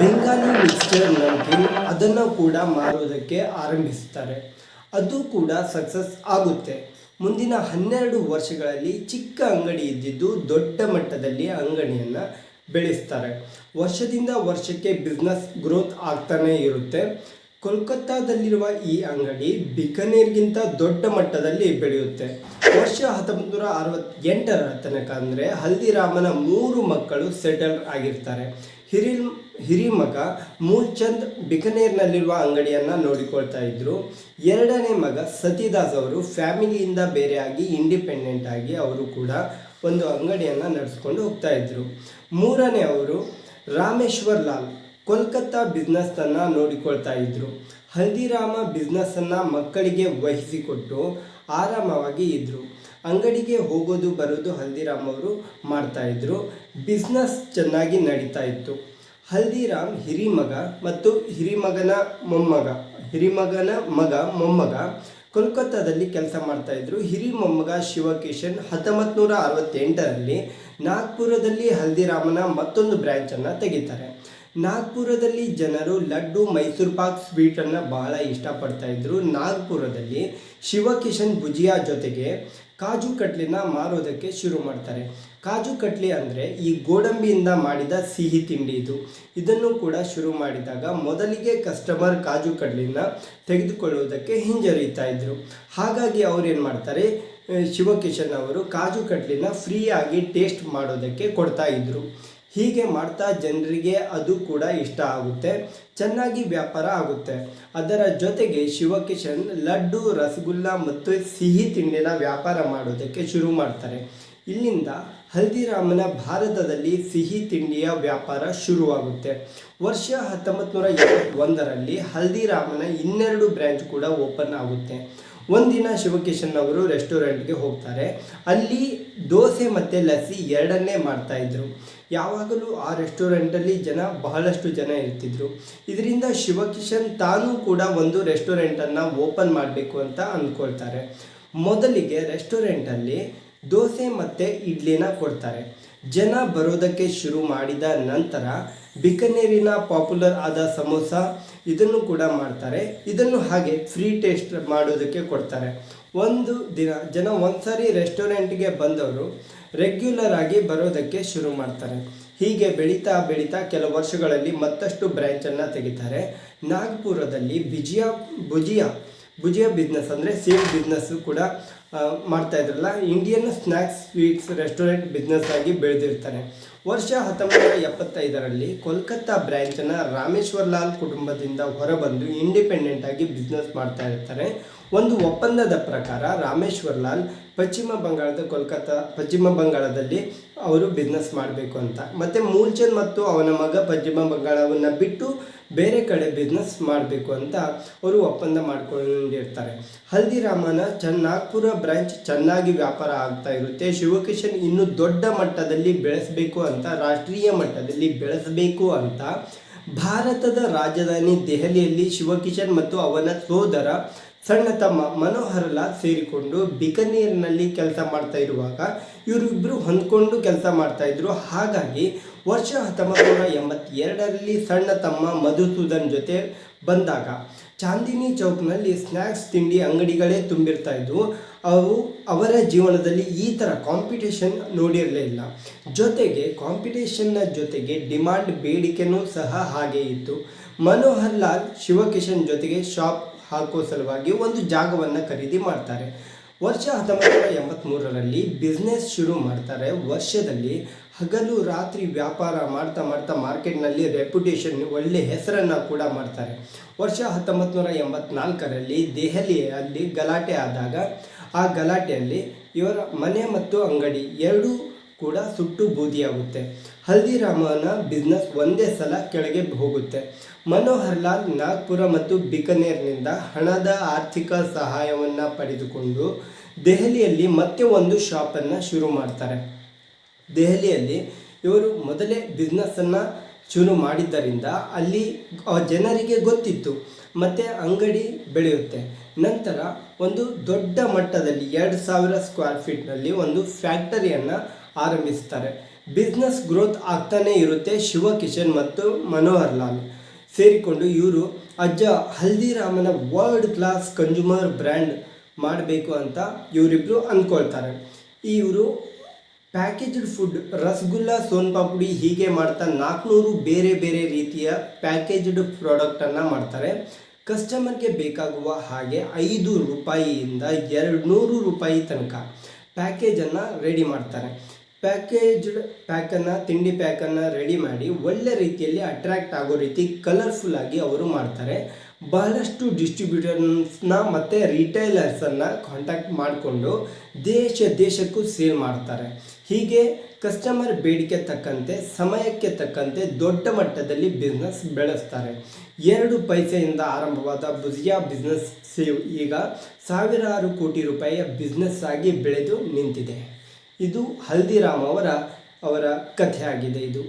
Bengali mixture ನಮ್ಕಿನ್ ಅದನ್ನು ಕೂಡ ಮಾರೋದಕ್ಕೆ ಆರಂಭಿಸುತ್ತಾರೆ ಅದು ಕೂಡ ಸಕ್ಸಸ್ ಆಗುತ್ತೆ. ಮುಂದಿನ ಹನ್ನೆರಡು ವರ್ಷಗಳಲ್ಲಿ ಚಿಕ್ಕ ಅಂಗಡಿ ಇದ್ದಿದ್ದು ದೊಡ್ಡ ಮಟ್ಟದಲ್ಲಿ ಅಂಗಡಿಯನ್ನು ಬೆಳೆಸ್ತಾರೆ. ವರ್ಷದಿಂದ ವರ್ಷಕ್ಕೆ ಬಿಸ್ನೆಸ್ ಗ್ರೋತ್ ಆಗ್ತಾನೇ ಇರುತ್ತೆ. ಕೋಲ್ಕತ್ತಾದಲ್ಲಿರುವ ಈ ಅಂಗಡಿ ಬಿಕನೇರ್ಗಿಂತ ದೊಡ್ಡ ಮಟ್ಟದಲ್ಲಿ ಬೆಳೆಯುತ್ತೆ. ವರ್ಷ ಹತ್ತೊಂಬತ್ತು ನೂರ ಅರವತ್ತೆಂಟರ ತನಕ ಅಂದರೆ ಹಲ್ದಿರಾಮನ ಮೂರು ಮಕ್ಕಳು ಸೆಟಲ್ ಆಗಿರ್ತಾರೆ. ಹಿರಿ ಹಿರಿಮಗ ಮೂಲ್ಚಂದ್ ಬಿಕನೇರ್ನಲ್ಲಿರುವ ಅಂಗಡಿಯನ್ನು ನೋಡಿಕೊಳ್ತಾ ಇದ್ದರು ಎರಡನೇ ಮಗ ಸತಿದಾಸ್ ಅವರು ಫ್ಯಾಮಿಲಿಯಿಂದ ಬೇರೆಯಾಗಿ ಇಂಡಿಪೆಂಡೆಂಟ್ ಆಗಿ ಅವರು ಕೂಡ ಒಂದು ಅಂಗಡಿಯನ್ನು ನಡೆಸ್ಕೊಂಡು ಹೋಗ್ತಾ ಇದ್ದರು ಮೂರನೇ ಅವರು ರಾಮೇಶ್ವರ್ ಲಾಲ್ ಕೋಲ್ಕತ್ತಾ ಬಿಸ್ನೆಸ್ಸನ್ನು ನೋಡಿಕೊಳ್ತಾ ಇದ್ದರು ಹಲ್ದಿರಾಮ ಬಿಸ್ನೆಸ್ಸನ್ನು ಮಕ್ಕಳಿಗೆ ವಹಿಸಿಕೊಟ್ಟು ಆರಾಮವಾಗಿ ಇದ್ದರು ಅಂಗಡಿಗೆ ಹೋಗೋದು, ಬರೋದು ಹಲ್ದಿರಾಮ್ ಅವರು ಮಾಡ್ತಾ ಇದ್ರು. ಬಿಸ್ನೆಸ್ ಚೆನ್ನಾಗಿ ನಡೀತಾ ಇತ್ತು. ಹಲ್ದಿರಾಮ್ ಹಿರಿಮಗ ಮತ್ತು ಹಿರಿಮಗನ ಮೊಮ್ಮಗ ಹಿರಿಮಗನ ಮಗ ಮೊಮ್ಮಗ ಕೋಲ್ಕತ್ತಾದಲ್ಲಿ ಕೆಲಸ ಮಾಡ್ತಾ ಇದ್ರು. ಹಿರಿ ಮೊಮ್ಮಗ ಶಿವಕಿಶನ್ ಹತ್ತೊಂಬತ್ತು ನೂರ ಅರವತ್ತೆಂಟರಲ್ಲಿ ನಾಗ್ಪುರದಲ್ಲಿ ಹಲ್ದಿರಾಮನ ಮತ್ತೊಂದು ಬ್ರ್ಯಾಂಚನ್ನು ತೆಗಿತಾರೆ. ನಾಗ್ಪುರದಲ್ಲಿ ಜನರು ಲಡ್ಡು, ಮೈಸೂರು ಪಾಕ್ ಸ್ವೀಟನ್ನು ಬಹಳ ಇಷ್ಟಪಡ್ತಾ ಇದ್ದರು ನಾಗ್ಪುರದಲ್ಲಿ ಶಿವಕಿಶನ್ ಭುಜಿಯಾ ಜೊತೆಗೆ ಕಾಜು ಕಟ್ಲಿನ ಮಾರೋದಕ್ಕೆ ಶುರು ಮಾಡ್ತಾರೆ. ಕಾಜು ಕಟ್ಲಿ ಅಂದರೆ ಈ ಗೋಡಂಬಿಯಿಂದ ಮಾಡಿದ ಸಿಹಿ ತಿಂಡಿ ಇದು. ಇದನ್ನು ಕೂಡ ಶುರು ಮಾಡಿದಾಗ ಮೊದಲಿಗೆ ಕಸ್ಟಮರ್ ಕಾಜು ಕಡ್ಲಿನ ತೆಗೆದುಕೊಳ್ಳುವುದಕ್ಕೆ ಹಿಂಜರಿತಾ ಇದ್ರು. ಹಾಗಾಗಿ ಅವ್ರು ಏನು ಮಾಡ್ತಾರೆ, ಶಿವಕಿಶನ್ ಅವರು ಕಾಜು ಕಟ್ಲಿನ ಫ್ರೀಯಾಗಿ ಟೇಸ್ಟ್ ಮಾಡೋದಕ್ಕೆ ಕೊಡ್ತಾ ಇದ್ರು. ಹೀಗೆ ಮಾಡ್ತಾ ಜನರಿಗೆ ಅದು ಕೂಡ ಇಷ್ಟ ಆಗುತ್ತೆ, ಚೆನ್ನಾಗಿ ವ್ಯಾಪಾರ ಆಗುತ್ತೆ. ಅದರ ಜೊತೆಗೆ ಶಿವಕಿಶನ್ ಲಡ್ಡು, ರಸಗುಲ್ಲ ಮತ್ತು ಸಿಹಿ ತಿಂಡಿನ ವ್ಯಾಪಾರ ಮಾಡೋದಕ್ಕೆ ಶುರು ಮಾಡ್ತಾರೆ. ಇಲ್ಲಿಂದ ಹಲ್ದಿರಾಮನ ಭಾರತದಲ್ಲಿ ಸಿಹಿ ತಿಂಡಿಯ ವ್ಯಾಪಾರ ಶುರುವಾಗುತ್ತೆ. ವರ್ಷ ಹತ್ತೊಂಬತ್ತು ನೂರ ಎಪ್ಪತ್ತೊಂದರಲ್ಲಿ ಹಲ್ದಿರಾಮನ ಇನ್ನೆರಡು ಬ್ರ್ಯಾಂಚ್ ಕೂಡ ಓಪನ್ ಆಗುತ್ತೆ. ಒಂದಿನ ಶಿವಕಿಶನ್ ಅವರು ರೆಸ್ಟೋರೆಂಟ್ಗೆ ಹೋಗ್ತಾರೆ. ಅಲ್ಲಿ ದೋಸೆ ಮತ್ತು ಲಸ್ಸಿ ಎರಡನ್ನೇ ಮಾಡ್ತಾ ಇದ್ರು. ಯಾವಾಗಲೂ ಆ ರೆಸ್ಟೋರೆಂಟಲ್ಲಿ ಜನ ಬಹಳಷ್ಟು ಜನ ಇರ್ತಿದ್ರು. ಇದರಿಂದ ಶಿವಕಿಶನ್ ತಾನೂ ಕೂಡ ಒಂದು ರೆಸ್ಟೋರೆಂಟನ್ನು ಓಪನ್ ಮಾಡಬೇಕು ಅಂತ ಅಂದ್ಕೊಳ್ತಾರೆ ಮೊದಲಿಗೆ ರೆಸ್ಟೋರೆಂಟಲ್ಲಿ ದೋಸೆ ಮತ್ತು ಇಡ್ಲಿನ ಕೊಡ್ತಾರೆ. ಜನ ಬರೋದಕ್ಕೆ ಶುರು ಮಾಡಿದ ನಂತರ ಬಿಕನೇರಿನ ಪಾಪ್ಯುಲರ್ ಆದ ಸಮೋಸ ಇದನ್ನು ಕೂಡ ಮಾಡ್ತಾರೆ. ಇದನ್ನು ಹಾಗೆ ಫ್ರೀ ಟೇಸ್ಟ್ ಮಾಡೋದಕ್ಕೆ ಕೊಡ್ತಾರೆ. ಒಂದು ದಿನ, ಜನ ಒಂದ್ಸರಿ ರೆಸ್ಟೋರೆಂಟ್ಗೆ ಬಂದವರು ರೆಗ್ಯುಲರ್ ಆಗಿ ಬರೋದಕ್ಕೆ ಶುರು ಮಾಡ್ತಾರೆ. ಹೀಗೆ ಬೆಳೀತಾ ಬೆಳೀತಾ ಕೆಲವು ವರ್ಷಗಳಲ್ಲಿ ಮತ್ತಷ್ಟು ಬ್ರ್ಯಾಂಚನ್ನು ತೆಗಿತಾರೆ. ನಾಗ್ಪುರದಲ್ಲಿ ಬಿಜಿಯಾ ಭುಜಿಯಾ ಭುಜಿಯಾ ಬಿಸ್ನೆಸ್ ಅಂದರೆ ಸೇಮ್ ಬಿಸ್ನೆಸ್ಸು ಕೂಡ ಮಾಡ್ತಾ ಇದ್ರಲ್ಲ Indian snacks sweets restaurant business ಆಗಿ ಬೆಳೆದಿರ್ತಾರೆ. ವರ್ಷ ಹತ್ತೊಂಬತ್ತು ಎಪ್ಪತ್ತೈದರಲ್ಲಿ ಕೋಲ್ಕತ್ತಾ ಬ್ರ್ಯಾಂಚನ್ನು ರಾಮೇಶ್ವರ್ ಲಾಲ್ ಕುಟುಂಬದಿಂದ ಹೊರಬಂದು ಇಂಡಿಪೆಂಡೆಂಟ್ ಆಗಿ ಬಿಸ್ನೆಸ್ ಮಾಡ್ತಾ ಇರ್ತಾರೆ. ಒಂದು ಒಪ್ಪಂದದ ಪ್ರಕಾರ ರಾಮೇಶ್ವರ್ ಲಾಲ್ ಪಶ್ಚಿಮ ಬಂಗಾಳದ ಕೋಲ್ಕತ್ತಾ, ಪಶ್ಚಿಮ ಬಂಗಾಳದಲ್ಲಿ ಅವರು ಬಿಸ್ನೆಸ್ ಮಾಡಬೇಕು ಅಂತ. ಮತ್ತು ಮೂಲ್ಚಂದ್ ಮತ್ತು ಅವನ ಮಗ ಪಶ್ಚಿಮ ಬಂಗಾಳವನ್ನು ಬಿಟ್ಟು ಬೇರೆ ಕಡೆ ಬಿಸ್ನೆಸ್ ಮಾಡಬೇಕು ಅಂತ ಅವರು ಒಪ್ಪಂದ ಮಾಡ್ಕೊಂಡಿರ್ತಾರೆ. ಹಲ್ದಿರಾಮನ ಚೆನ್ನ ನಾಗ್ಪುರ ಬ್ರಾಂಚ್ ಚೆನ್ನಾಗಿ ವ್ಯಾಪಾರ ಆಗ್ತಾ ಇರುತ್ತೆ. ಶಿವಕಿಶನ್ ಇನ್ನೂ ದೊಡ್ಡ ಮಟ್ಟದಲ್ಲಿ ಬೆಳೆಸಬೇಕು ಅಂತ, ರಾಷ್ಟ್ರೀಯ ಮಟ್ಟದಲ್ಲಿ ಬೆಳೆಸಬೇಕು ಅಂತ ಭಾರತದ ರಾಜಧಾನಿ ದೆಹಲಿಯಲ್ಲಿ ಶಿವಕಿಶನ್ ಮತ್ತು ಅವನ ಸೋದರ ಸಣ್ಣ ತಮ್ಮ ಮನೋಹರ್ ಲಾಲ್ ಸೇರಿಕೊಂಡು ಬಿಕನೀರ್ನಲ್ಲಿ ಕೆಲಸ ಮಾಡ್ತಾ ಇರುವಾಗ ಇವರಿಬ್ಬರು ಹೊಂದ್ಕೊಂಡು ಕೆಲಸ ಮಾಡ್ತಾ ಇದ್ರು. ಹಾಗಾಗಿ ವರ್ಷ ಹತ್ತೊಂಬತ್ತು ನೂರ ಎಂಬತ್ತೆರಡರಲ್ಲಿ ಸಣ್ಣ ತಮ್ಮ ಮಧುಸೂದನ್ ಜೊತೆ ಬಂದಾಗ ಚಾಂದಿನಿ ಚೌಕ್ನಲ್ಲಿ ಸ್ನ್ಯಾಕ್ಸ್ ತಿಂಡಿ ಅಂಗಡಿಗಳೇ ತುಂಬಿರ್ತಾ ಇದ್ವು. ಅವು ಅವರ ಜೀವನದಲ್ಲಿ ಈ ಥರ ಕಾಂಪಿಟೇಷನ್ ನೋಡಿರಲಿಲ್ಲ. ಜೊತೆಗೆ ಕಾಂಪಿಟೇಷನ್ನ ಜೊತೆಗೆ ಡಿಮಾಂಡ್ ಬೇಡಿಕೆನೂ ಸಹ ಹಾಗೆ ಇತ್ತು. ಮನೋಹರ್ ಲಾಲ್ ಶಿವಕಿಶನ್ ಜೊತೆಗೆ ಶಾಪ್ ಹಾಕೋ ಸಲುವಾಗಿ ಒಂದು ಜಾಗವನ್ನು ಖರೀದಿ ಮಾಡ್ತಾರೆ. ವರ್ಷ ಹತ್ತೊಂಬತ್ತು ನೂರ ಎಂಬತ್ತ್ಮೂರರಲ್ಲಿ ಬಿಸ್ನೆಸ್ ಶುರು ಮಾಡ್ತಾರೆ. ವರ್ಷದಲ್ಲಿ ಹಗಲು ರಾತ್ರಿ ವ್ಯಾಪಾರ ಮಾಡ್ತಾ ಮಾಡ್ತಾ ಮಾರ್ಕೆಟ್ನಲ್ಲಿ ರೆಪ್ಯುಟೇಷನ್ ಒಳ್ಳೆ ಹೆಸರನ್ನು ಕೂಡ ಮಾಡ್ತಾರೆ. ವರ್ಷ ಹತ್ತೊಂಬತ್ತು ನೂರ ಎಂಬತ್ನಾಲ್ಕರಲ್ಲಿ ದೆಹಲಿಯಲ್ಲಿ ಗಲಾಟೆ ಆದಾಗ ಆ ಗಲಾಟೆಯಲ್ಲಿ ಇವರ ಮನೆ ಮತ್ತು ಅಂಗಡಿ ಎರಡೂ ಕೂಡ ಸುಟ್ಟು ಬೂದಿಯಾಗುತ್ತೆ. ಹಲ್ದಿರಾಮನ ಬಿಸ್ನೆಸ್ ಒಂದೇ ಸಲ ಕೆಳಗೆ ಹೋಗುತ್ತೆ. ಮನೋಹರ್ ಲಾಲ್ ನಾಗ್ಪುರ ಮತ್ತು ಬಿಕನೇರ್ನಿಂದ ಹಣದ ಆರ್ಥಿಕ ಸಹಾಯವನ್ನು ಪಡೆದುಕೊಂಡು ದೆಹಲಿಯಲ್ಲಿ ಮತ್ತೆ ಒಂದು ಶಾಪನ್ನು ಶುರು ಮಾಡ್ತಾರೆ. ದೆಹಲಿಯಲ್ಲಿ ಇವರು ಮೊದಲೇ ಬಿಸ್ನೆಸ್ಸನ್ನು ಶುರು ಮಾಡಿದ್ದರಿಂದ ಅಲ್ಲಿ ಜನರಿಗೆ ಗೊತ್ತಿತ್ತು. ಮತ್ತು ಅಂಗಡಿ ಬೆಳೆಯುತ್ತೆ. ನಂತರ ಒಂದು ದೊಡ್ಡ ಮಟ್ಟದಲ್ಲಿ ಎರಡು ಸಾವಿರ ಸ್ಕ್ವೇರ್ ಫೀಟ್ನಲ್ಲಿ ಒಂದು ಫ್ಯಾಕ್ಟರಿಯನ್ನು ಆರಂಭಿಸ್ತಾರೆ. ಬಿಸ್ನೆಸ್ ಗ್ರೋತ್ ಆಗ್ತಾನೇ ಇರುತ್ತೆ ಶಿವಕಿಶನ್ ಮತ್ತು ಮನೋಹರ್ ಲಾಲ್. ಸೇರಿಕೊಂಡು ಇವರು ಅಜ್ಜ ಹಲ್ದಿರಾಮನ ವರ್ಲ್ಡ್ ಕ್ಲಾಸ್ ಕನ್ಸ್ಯೂಮರ್ ಬ್ರ್ಯಾಂಡ್ ಮಾಡಬೇಕು ಅಂತ ಇವರಿಬ್ಬರು ಅಂದ್ಕೊಳ್ತಾರೆ ಇವರು ಪ್ಯಾಕೇಜ್ಡ್ ಫುಡ್ ರಸಗುಲ್ಲ ಸೋನ್ ಪಾಪುಡಿ ಹೀಗೆ ಮಾಡ್ತಾ ನಾಲ್ಕುನೂರು ಬೇರೆ ಬೇರೆ ರೀತಿಯ ಪ್ಯಾಕೇಜ್ಡ್ ಪ್ರಾಡಕ್ಟನ್ನು ಮಾಡ್ತಾರೆ. ಕಸ್ಟಮರ್ಗೆ ಬೇಕಾಗುವ ಹಾಗೆ ಐದು ರೂಪಾಯಿಯಿಂದ ಎರಡು ನೂರು ರೂಪಾಯಿ ತನಕ ಪ್ಯಾಕೇಜನ್ನು ರೆಡಿ ಮಾಡ್ತಾರೆ. ಪ್ಯಾಕೇಜ್ಡ್ ಪ್ಯಾಕನ್ನು, ತಿಂಡಿ ಪ್ಯಾಕನ್ನು ರೆಡಿ ಮಾಡಿ ಒಳ್ಳೆ ರೀತಿಯಲ್ಲಿ ಅಟ್ರ್ಯಾಕ್ಟ್ ಆಗೋ ರೀತಿ ಕಲರ್ಫುಲ್ಲಾಗಿ ಅವರು ಮಾಡ್ತಾರೆ. ಬಹಳಷ್ಟು ಡಿಸ್ಟ್ರಿಬ್ಯೂಟರ್ಸ್ನ ಮತ್ತು ರಿಟೈಲರ್ಸನ್ನು ಕಾಂಟ್ಯಾಕ್ಟ್ ಮಾಡಿಕೊಂಡು ದೇಶ ದೇಶಕ್ಕೂ ಸೇಲ್ ಮಾಡ್ತಾರೆ. ಹೀಗೆ ಕಸ್ಟಮರ್ ಬೇಡಿಕೆ ತಕ್ಕಂತೆ, ಸಮಯಕ್ಕೆ ತಕ್ಕಂತೆ ದೊಡ್ಡ ಮಟ್ಟದಲ್ಲಿ ಬಿಸ್ನೆಸ್ ಬೆಳೆಸ್ತಾರೆ. ಎರಡು ಪೈಸೆಯಿಂದ ಆರಂಭವಾದ ಬುಜಿಯಾ ಬಿಸ್ನೆಸ್ ಸೇವ್ ಈಗ ಸಾವಿರಾರು ಕೋಟಿ ರೂಪಾಯಿಯ ಬಿಸ್ನೆಸ್ ಆಗಿ ಬೆಳೆದು ನಿಂತಿದೆ. ಇದು ಹಲ್ದಿರಾಮ್ ಅವರ ಅವರ ಕಥೆ ಆಗಿದೆ ಇದು.